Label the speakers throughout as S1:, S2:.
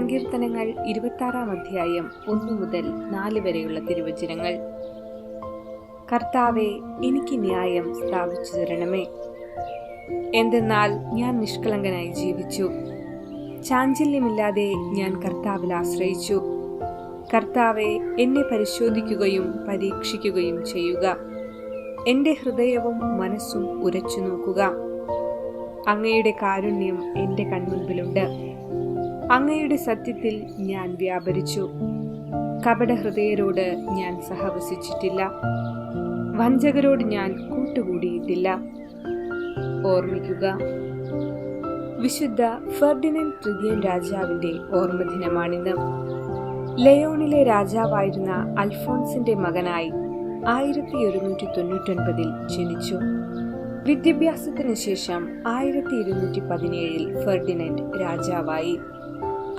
S1: സങ്കീർത്തനങ്ങൾ ഇരുപത്താറാം അധ്യായം ഒന്നു മുതൽ നാല് വരെയുള്ള തിരുവചനങ്ങൾ. കർത്താവെ എനിക്ക് ന്യായം സ്ഥാപിച്ചു തരണമേ. എന്തെന്നാൽ ഞാൻ നിഷ്കളങ്കനായി ജീവിച്ചു. ചാഞ്ചല്യമില്ലാതെ ഞാൻ കർത്താവിൽ ആശ്രയിച്ചു. കർത്താവെ എന്നെ പരിശോധിക്കുകയും പരീക്ഷിക്കുകയും ചെയ്യുക. എന്റെ ഹൃദയവും മനസ്സും ഉരച്ചു നോക്കുക. അങ്ങയുടെ കാരുണ്യം എന്റെ കൺമുൻപിലുണ്ട്. അങ്ങയുടെ സത്യത്തിൽ ഞാൻ വ്യാപരിച്ചു. കപടഹൃദയരോട് ഞാൻ സഹവസിച്ചിട്ടില്ല. വഞ്ചകരോട് ഞാൻ കൂട്ടുകൂടിയിട്ടില്ല. ഓർമ്മിക്കുക. വിശുദ്ധ ഫെർഡിനൻഡ് തൃതീയൻ രാജാവിന്റെ ഓർമ്മദിനമാണിന്ന്. ലയോണിലെ രാജാവായിരുന്ന അൽഫോൺസിന്റെ മകനായി ആയിരത്തി ഒരുന്നൂറ്റി തൊണ്ണൂറ്റൊൻപതിൽ ജനിച്ചു. വിദ്യാഭ്യാസത്തിന് ശേഷം ആയിരത്തി ഇരുന്നൂറ്റി പതിനേഴിൽ ഫെർഡിനൻഡ് രാജാവായി.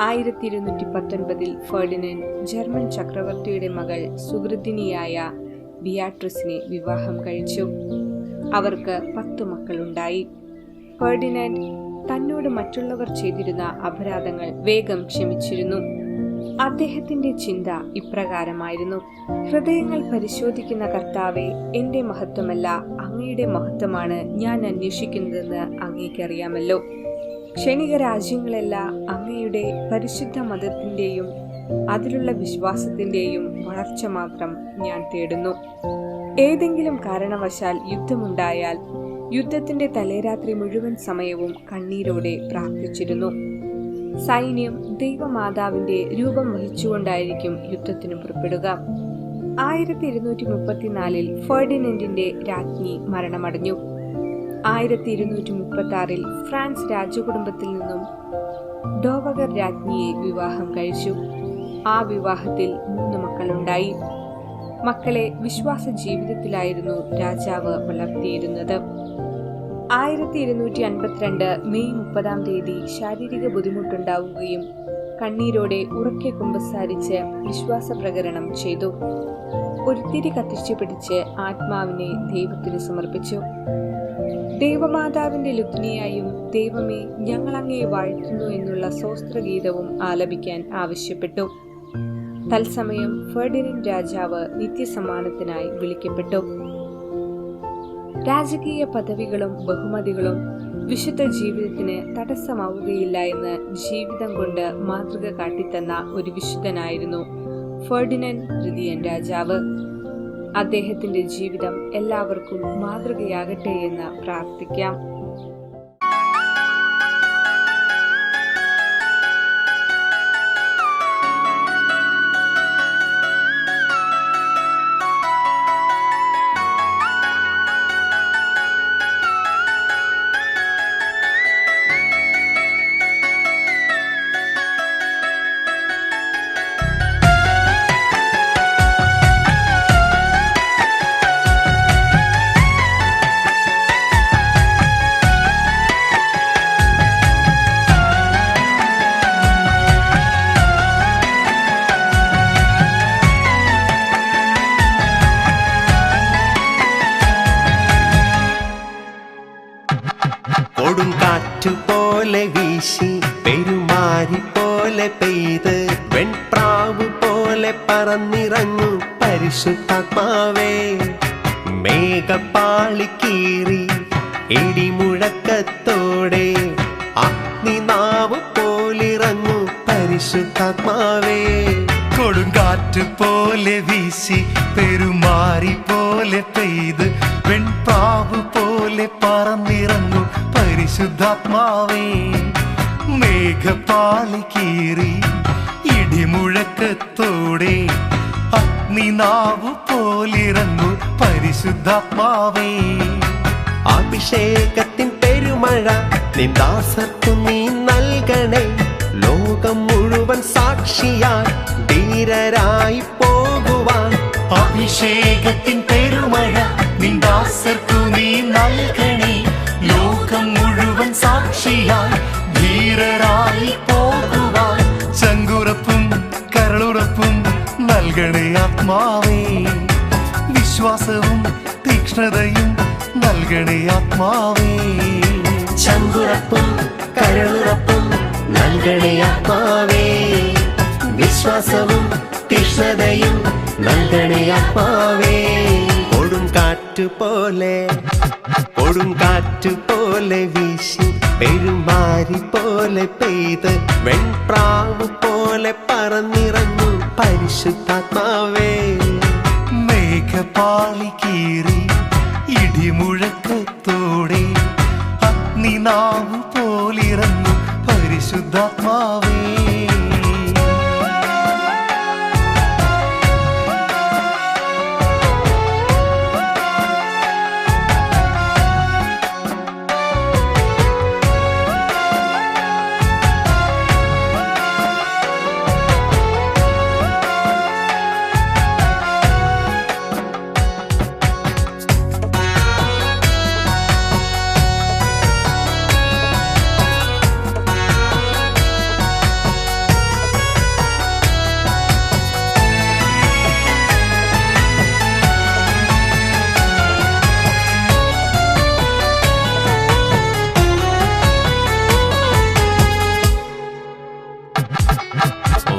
S1: ആയിരത്തി ഇരുന്നൂറ്റി പത്തൊൻപതിൽ ഫെർഡിനൻഡ് ജർമ്മൻ ചക്രവർത്തിയുടെ മകൾ സുഹൃദിനിയായ ബിയാട്രിസിനെ വിവാഹം കഴിച്ചു. അവർക്ക് പത്തു മക്കളുണ്ടായി. ഫെർഡിനൻഡ് തന്നോട് മറ്റുള്ളവർ ചെയ്തിരുന്ന അപരാധങ്ങൾ വേഗം ക്ഷമിച്ചിരുന്നു. അദ്ദേഹത്തിന്റെ ചിന്ത ഇപ്രകാരമായിരുന്നു. ഹൃദയങ്ങൾ പരിശോധിക്കുന്ന കർത്താവെ എന്റെ മഹത്വമല്ല അങ്ങയുടെ മഹത്വമാണ് ഞാൻ അന്വേഷിക്കുന്നതെന്ന് അങ്ങേക്കറിയാമല്ലോ. ക്ഷണിക രാജ്യങ്ങളെല്ലാം അങ്ങയുടെ പരിശുദ്ധ മതത്തിന്റെയും അതിലുള്ള വിശ്വാസത്തിന്റെയും വളർച്ച മാത്രം ഞാൻ തേടുന്നു. ഏതെങ്കിലും കാരണവശാൽ യുദ്ധമുണ്ടായാൽ യുദ്ധത്തിന്റെ തലേരാത്രി മുഴുവൻ സമയവും കണ്ണീരോടെ പ്രാർത്ഥിച്ചിരുന്നു. സൈന്യം ദൈവമാതാവിന്റെ രൂപം വഹിച്ചുകൊണ്ടായിരിക്കും യുദ്ധത്തിന് പുറപ്പെടുക. ആയിരത്തി ഇരുന്നൂറ്റി മുപ്പത്തിനാലിൽ ഫെർഡിനൻഡിന്റെ രാജ്ഞി മരണമടഞ്ഞു. ആയിരത്തി ഇരുന്നൂറ്റി മുപ്പത്തി ആറിൽ ഫ്രാൻസ് രാജകുടുംബത്തിൽ നിന്നും ഡോവഗർ രാജ്ഞിയെ വിവാഹം കഴിച്ചു. ആ വിവാഹത്തിൽ മൂന്ന് മക്കളുണ്ടായി. മക്കളെ വിശ്വാസ ജീവിതത്തിലായിരുന്നു രാജാവ് വളർത്തിയിരുന്നത്. ആയിരത്തി ഇരുന്നൂറ്റി അൻപത്തിരണ്ട് മെയ് മുപ്പതാം തീയതി ശാരീരിക ബുദ്ധിമുട്ടുണ്ടാവുകയും കണ്ണീരോടെ ഉറക്കെ കുമ്പസാരിച്ച് വിശ്വാസ പ്രകരണം ചെയ്തു. ഒരു തിരി കത്തിച്ചു പിടിച്ച് ആത്മാവിനെ ദൈവത്തിന് സമർപ്പിച്ചു. ദൈവമാതാവിന്റെ ലുഗ്നിയായും ദൈവമേ ഞങ്ങൾ അങ്ങേ വാഴ്ത്തുന്നു എന്നുള്ള സ്വസ്ത്രഗീതവും ആലപിക്കാൻ ആവശ്യപ്പെട്ടു. തത്സമയം ഫെർഡിനൻ രാജാവ് നിത്യസമ്മാനത്തിനായി വിളിക്കപ്പെട്ടു. രാജകീയ പദവികളും ബഹുമതികളും വിശുദ്ധ ജീവിതത്തിന് തടസ്സമാവുകയില്ല എന്ന് ജീവിതം കൊണ്ട് മാതൃക കാട്ടിത്തന്ന ഒരു വിശുദ്ധനായിരുന്നു ഫെർഡിനൻ തൃതീയൻ രാജാവ്. അദ്ദേഹത്തിന്റെ ജീവിതം എല്ലാവർക്കും മാതൃകയാകട്ടെ എന്ന് പ്രാർത്ഥിക്കാം.
S2: പറന്നിറങ്ങു പരിശുദ്ധാത്മാവേ മേഘപ്പാളി കീറി ഇടിമുഴക്കത്തോടെ അഗ്നിനാവ് പോലിറങ്ങു പരിശുദ്ധാത്മാവേ.
S3: കൊടുങ്കാറ്റ് പോലെ വീശി പെരുമാറി പോലെ പെയ്ത് വെൺപ്രാവ് പോലെ പറന്നിറങ്ങും പരിശുദ്ധാത്മാവേ. മേഘപ്പാളി കീറി ഇടിമുഴക്കത്തോടെ അഗ്നിനാവ് പോലിറങ്ങു പരിശുദ്ധാത്മാവേ.
S2: അഭിഷേകത്തിൻ പെരുമഴ നിന്ദാസർക്കു നീ നൽകണേ. ലോകം മുഴുവൻ സാക്ഷിയാൽ ധീരരായി പോകുവാൻ.
S3: അഭിഷേകത്തിൻ പെരുമഴ നിന്ദാസർക്കു നീ നൽകണേ. ലോകം മുഴുവൻ സാക്ഷിയായി ധീരരായി പോകുവാൻ. ചങ്കുറപ്പും കരളുറപ്പും നൽകണേ ആത്മാവേ. വിശ്വാസവും തീക്ഷ്ണതയും നൽകണേ ആത്മാവേ.
S2: ചങ്കുറപ്പും കരളുറപ്പും നൽകണേ ആത്മാവേ. വിശ്വാസവും തീക്ഷ്ണതയും നൽകണേ ആത്മാവേ. കൊടും കാറ്റ് പോലെ കൊടും കാറ്റ് പോലെ വീശി പെരുമാരി പോലെ പെയ്ത് വെൺപ്രാവ് പോലെ പറന്നിറങ്ങു പരിശുദ്ധാത്മാവേ.
S3: മേഘപാളി കീറി ഇടിമുഴക്കത്തോടെ അഗ്നിനാവ് പോലിറങ്ങു പരിശുദ്ധാത്മാവേ.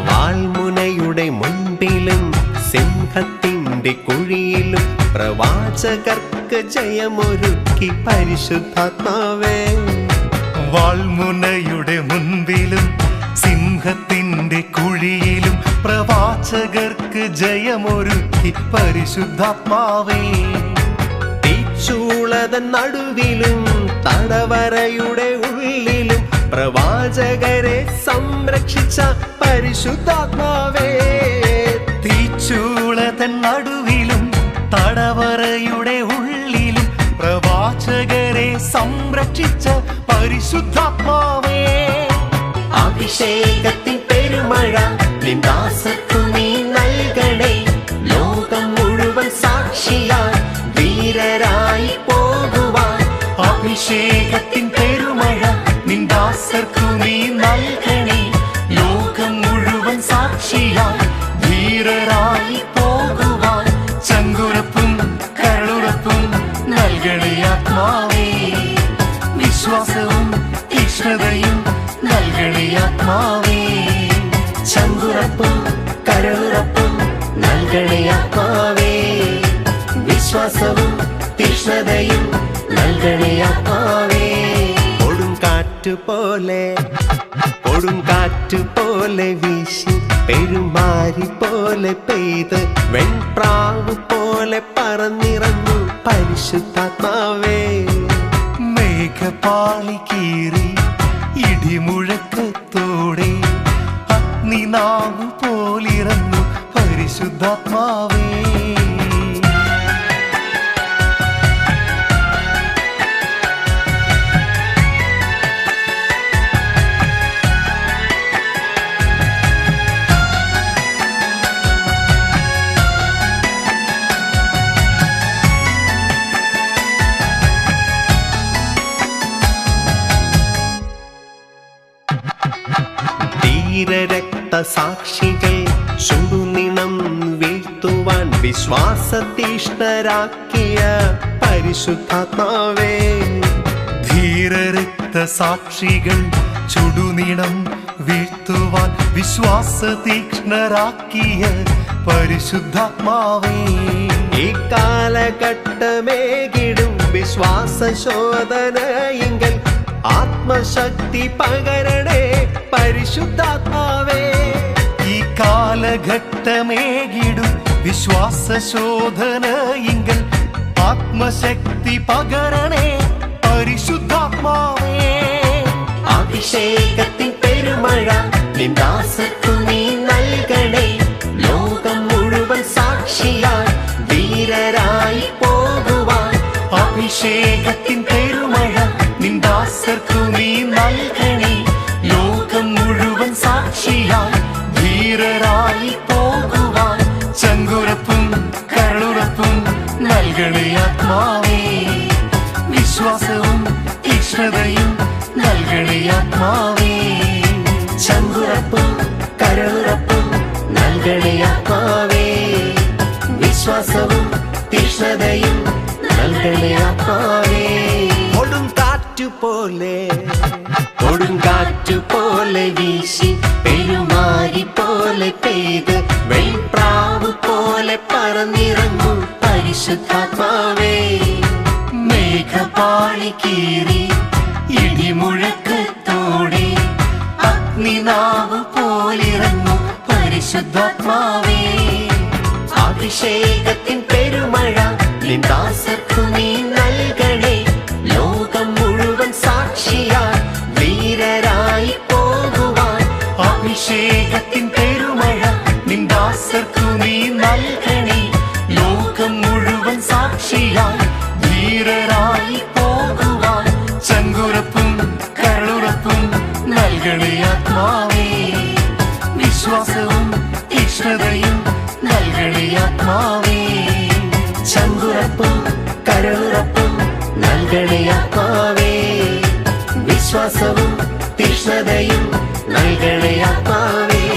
S2: വാൾമുനയുടെ മുൻപിലും സിംഹത്തിന്റെ കുഴിയിലും പ്രവാചകർക്ക് ജയമൊരുക്കി പരിശുദ്ധാത്മാവേ.
S3: വാൾമുനയുടെ മുൻപിലും സിംഹത്തിന്റെ കുഴിയിലും പ്രവാചകർക്ക് ജയമൊരുക്കി പരിശുദ്ധാത്മാവേ.
S2: തീച്ചൂളതൻ നടുവിലും തടവരയുടെ ഉള്ളിലും പ്രവാചകരെ സംരക്ഷിച്ച പരിശുദ്ധാത്മാവേ
S3: തീച്ചൂളതൻ നടുവിലും തടവറയുടെ ഉള്ളിലും പ്രവാചകരെ സംരക്ഷിച്ച പരിശുദ്ധാത്മാവേ.
S2: അഭിഷേകത്തിൻ പെരുമഴ നിന്ദാസർക്കു ധീരരായി പോകുവാൻ
S3: ചങ്കുറപ്പും കരളുറപ്പും നൽകണേ ആത്മാവേ വിശ്വാസവും തീക്ഷ്ണതയും നൽകണേ ആത്മാവേ
S2: ചങ്കുറപ്പും കരളുറപ്പും നൽകണേ ആത്മാവേ വിശ്വാസവും തീക്ഷ്ണതയും നൽകണേ ആത്മാവേ കൊടും കാറ്റു പോലെ കൊടും കാറ്റ് പോലെ വീശി പെരുമാരി പോലെ പെയ്ത് വെൺപ്രാവ് പോലെ പറന്നിറങ്ങു പരിശുദ്ധാത്മാവേ.
S3: മേഘപാളി കീറി ഇടിമുഴക്കത്തോടെ അഗ്നിനാവ് പോലിറങ്ങു പരിശുദ്ധാത്മാവേ.
S2: ധീരരക്തസാക്ഷികൾ ചുടുനിണം വീഴ്ത്തുവാൻ വിശ്വാസതീഷ്ണരാക്കിയ പരിശുദ്ധാത്മാവേ.
S3: ധീരരക്തസാക്ഷികൾ ചുടുനിണം വീഴ്ത്തുവാൻ വിശ്വാസ തീക്ഷ്ണരാക്കിയ പരിശുദ്ധാത്മാവേ.
S2: ഈ കാലഘട്ടമേകിടും വിശ്വാസ ശോധനയെങ്കിൽ ആത്മശക്തി പകരണേ പരിശുദ്ധാത്മാവേ.
S3: ഈ കാലഘട്ടമേകിടും വിശ്വാസ ശോധനയിങ്കൽ ആത്മശക്തി പകരണേ പരിശുദ്ധാത്മാവേ.
S2: അഭിഷേകത്തിൻ പെരുമഴ നിന്ദാസത്തു നീ നൽകണേ. ലോകം മുഴുവൻ സാക്ഷിയായി ധീരരായി പോകുവാൻ.
S3: അഭിഷേകത്തിൻ പെരുമഴ നിന്ദാസർക്കു നീ നൽകണേ ലോകം മുഴുവൻ സാക്ഷിയായി ധീരരായി പോകുവാൻ ചങ്കുറപ്പും കരളുറപ്പും നൽകണേ ആത്മാവേ വിശ്വാസവും തീക്ഷ്ണതയും നൽകണേ ആത്മാവേ
S2: ചങ്കുറപ്പും കരളുറപ്പും നൽകണേ ആത്മാവേ വിശ്വാസവും തീഷ്ണതയും നൽകണേ ആത്മാവേ കൊടും കാറ്റു പോലെ. കൊടുങ്കാറ്റു പോലെ വീശി പെരുമാരി പോലെ പെയ്ത് വെൽപ്രാവ് പോലെ പറന്നിറങ്ങും പരിശുദ്ധാത്മാവേ.
S3: മേഘപാളി കീറി ഇടിമുഴക്കത്തോടെ അഗ്നിനാവ് പോലിറങ്ങും പരിശുദ്ധാത്മാവേ.
S2: അഭിഷേകത്തിൻ പെരുമഴ നിന്ദാസർക്കു
S3: നീന്ത തീക്ഷ്ണതയും നൽകണേ ആത്മാവേ.
S2: ചങ്കുറപ്പും കരളുറപ്പും നൽകണേ ആത്മാവേ. വിശ്വാസവും തീക്ഷ്ണതയും നൽകണേ ആത്മാവേ.